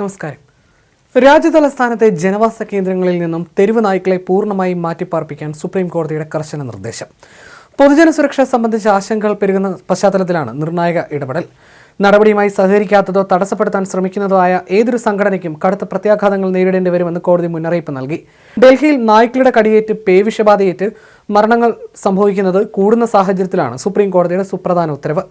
നമസ്കാരം. രാജ്യതലസ്ഥാനത്തെ ജനവാസ കേന്ദ്രങ്ങളിൽ നിന്നും തെരുവ് നായ്ക്കളെ പൂർണമായും മാറ്റിപ്പാർപ്പിക്കാൻ സുപ്രീം കോടതിയുടെ കർശന നിർദ്ദേശം. പൊതുജന സുരക്ഷ സംബന്ധിച്ച ആശങ്കകൾ പെരുകുന്ന പശ്ചാത്തലത്തിലാണ് നിർണായക ഇടപെടൽ. നടപടിയുമായി സഹകരിക്കാത്തതോ തടസ്സപ്പെടുത്താൻ ശ്രമിക്കുന്നതോ ആയ ഏതൊരു സംഘടനയ്ക്കും കടുത്ത പ്രത്യാഘാതങ്ങൾ നേരിടേണ്ടി വരുമെന്ന് കോടതി മുന്നറിയിപ്പ് നൽകി. ഡൽഹിയിൽ നായ്ക്കളുടെ കടിയേറ്റ് പേവിഷബാധയേറ്റ് മരണങ്ങൾ സംഭവിക്കുന്നത് കൂടുന്ന സാഹചര്യത്തിലാണ് സുപ്രീം കോടതിയുടെ സുപ്രധാന ഉത്തരവ്.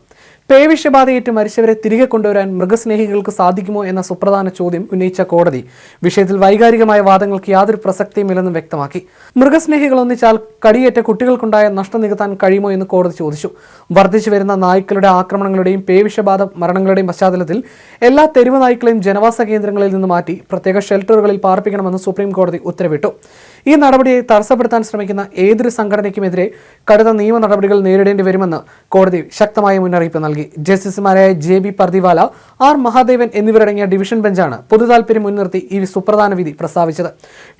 പേവിഷബാധയേറ്റ് മരിച്ചവരെ തിരികെ കൊണ്ടുവരാൻ മൃഗസ്നേഹികൾക്ക് സാധിക്കുമോ എന്ന സുപ്രധാന ചോദ്യം ഉന്നയിച്ച കോടതി വിഷയത്തിൽ വൈകാരികമായ വാദങ്ങൾക്ക് യാതൊരു പ്രസക്തിയുമില്ലെന്നും വ്യക്തമാക്കി. മൃഗസ്നേഹികൾ ഒന്നിച്ചാൽ കടിയേറ്റ കുട്ടികൾക്കുണ്ടായ നഷ്ടം നികത്താൻ കഴിയുമോ എന്ന് കോടതി ചോദിച്ചു. വർദ്ധിച്ചു വരുന്ന നായ്ക്കളുടെ ആക്രമണങ്ങളുടെയും പേവിഷബാധ മരണങ്ങളുടെയും പശ്ചാത്തലത്തിൽ എല്ലാ തെരുവ് നായ്ക്കളെയും ജനവാസ കേന്ദ്രങ്ങളിൽ നിന്ന് മാറ്റി പ്രത്യേക ഷെൽട്ടറുകളിൽ പാർപ്പിക്കണമെന്ന് സുപ്രീം കോടതി ഉത്തരവിട്ടു. ഈ നടപടിയെ തടസ്സപ്പെടുത്താൻ ശ്രമിക്കുന്ന ഏതൊരു സംഘടനയ്ക്കുമെതിരെ കടുത്ത നിയമ നടപടികൾ നേരിടേണ്ടി വരുമെന്ന് കോടതി ശക്തമായ മുന്നറിയിപ്പ് നൽകി. ജസ്റ്റിസുമാരായ J B Pardiwala R Mahadevan എന്നിവരടങ്ങിയ ഡിവിഷൻ ബെഞ്ചാണ് പൊതുതാൽപര്യം മുൻനിർത്തി ഈ സുപ്രധാന വിധി പ്രസ്താവിച്ചത്.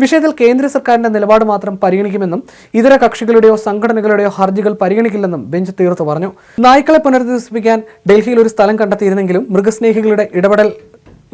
വിഷയത്തിൽ കേന്ദ്ര സർക്കാരിന്റെ നിലപാട് മാത്രം പരിഗണിക്കുമെന്നും ഇതര കക്ഷികളുടെയോ സംഘടനകളുടെയോ ഹർജികൾ പരിഗണിക്കില്ലെന്നും ബെഞ്ച് തീർത്തു പറഞ്ഞു. നായ്ക്കളെ പുനരധിവസിപ്പിക്കാൻ ഡൽഹിയിൽ ഒരു സ്ഥലം കണ്ടെത്തിയിരുന്നെങ്കിലും മൃഗസ്നേഹികളുടെ ഇടപെടൽ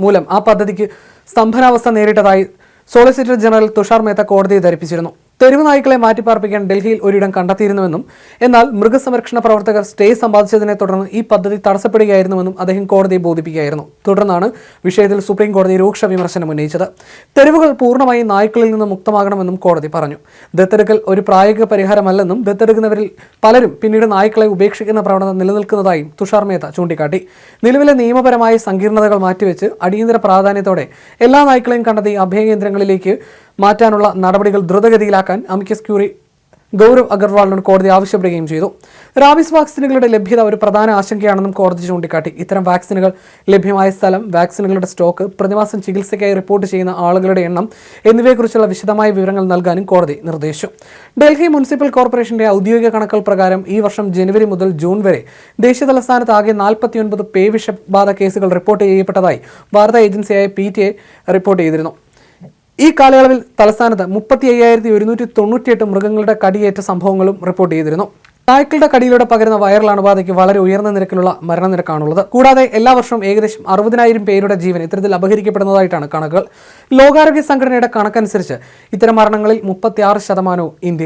മൂലം ആ പദ്ധതിക്ക് സ്തംഭനാവസ്ഥ നേരിട്ടതായി സോളിസിറ്റർ ജനറൽ തുഷാർ മേത്ത കോടതിയെ ധരിപ്പിച്ചിരുന്നു തെരുവ് നായ്ക്കളെ മാറ്റിപ്പാർപ്പിക്കാൻ ഡൽഹിയിൽ ഒരിടം കണ്ടെത്തിയിരുന്നുവെന്നും എന്നാൽ മൃഗസംരക്ഷണ പ്രവർത്തകർ സ്റ്റേ സമ്പാദിച്ചതിനെ തുടർന്ന് ഈ പദ്ധതി തടസ്സപ്പെടുകയായിരുന്നുവെന്നും അദ്ദേഹം കോടതിയെ ബോധിപ്പിക്കുകയായിരുന്നു. തുടർന്നാണ് വിഷയത്തിൽ സുപ്രീം കോടതി രൂക്ഷ വിമർശനം ഉന്നയിച്ചത്. തെരുവുകൾ പൂർണമായി നായ്ക്കളിൽ നിന്ന് മുക്തമാകണമെന്നും കോടതി പറഞ്ഞു. ദത്തെടുക്കൽ ഒരു പ്രായോഗിക പരിഹാരമല്ലെന്നും ദത്തെടുക്കുന്നവരിൽ പലരും പിന്നീട് നായ്ക്കളെ ഉപേക്ഷിക്കുന്ന പ്രവണത നിലനിൽക്കുന്നതായും തുഷാർ മേത്ത ചൂണ്ടിക്കാട്ടി. നിലവിലെ നിയമപരമായ സങ്കീർണതകൾ മാറ്റിവെച്ച് അടിയന്തര പ്രാധാന്യത്തോടെ എല്ലാ നായ്ക്കളെയും കണ്ടെത്തി അഭയകേന്ദ്രങ്ങളിലേക്ക് മാറ്റാനുള്ള നടപടികൾ ദ്രുതഗതിയിലാക്കാൻ അമിക്കസ് ക്യൂറി ഗൗരവ് അഗർവാളിനോട് കോടതി ആവശ്യപ്പെടുകയും ചെയ്തു. റാബിസ് വാക്സിനുകളുടെ ലഭ്യത ഒരു പ്രധാന ആശങ്കയാണെന്നും കോടതി ചൂണ്ടിക്കാട്ടി. ഇത്തരം വാക്സിനുകൾ ലഭ്യമായ സ്ഥലം വാക്സിനുകളുടെ സ്റ്റോക്ക് പ്രതിമാസം ചികിത്സയ്ക്കായി റിപ്പോർട്ട് ചെയ്യുന്ന ആളുകളുടെ എണ്ണം എന്നിവയെക്കുറിച്ചുള്ള വിശദമായ വിവരങ്ങൾ നൽകാനും കോടതി നിർദ്ദേശിച്ചു. ഡൽഹി മുനിസിപ്പൽ കോർപ്പറേഷന്റെ ഔദ്യോഗിക കണക്കുകൾ പ്രകാരം ഈ വർഷം ജനുവരി മുതൽ ജൂൺ വരെ ദേശീയ തലസ്ഥാനത്ത് ആകെ നാൽപ്പത്തിയൊൻപത് പേ വിഷബാധ കേസുകൾ റിപ്പോർട്ട് ചെയ്യപ്പെട്ടതായി വാർത്താ ഏജൻസിയായ പി ടി റിപ്പോർട്ട് ചെയ്തിരുന്നു. ഈ കാലയളവിൽ തലസ്ഥാനത്ത് മുപ്പത്തി അയ്യായിരത്തി ഒരുന്നൂറ്റി തൊണ്ണൂറ്റിയെട്ട് മൃഗങ്ങളുടെ കടിയേറ്റ സംഭവങ്ങളും റിപ്പോർട്ട് ചെയ്തിരുന്നു. നായ്ക്കളുടെ കടിയിലൂടെ പകരുന്ന വൈറൽ അണുബാധയ്ക്ക് വളരെ ഉയർന്ന നിരക്കിലുള്ള മരണനിരക്കാണുള്ളത്. കൂടാതെ എല്ലാ വർഷവും ഏകദേശം അറുപതിനായിരം പേരുടെ ജീവൻ ഇത്തരത്തിൽ അപഹരിക്കപ്പെടുന്നതായിട്ടാണ് കണക്കുകൾ. ലോകാരോഗ്യ സംഘടനയുടെ കണക്കനുസരിച്ച് ഇത്തരം മരണങ്ങളിൽ മുപ്പത്തിയാറ് ശതമാനവും ഇന്ത്യ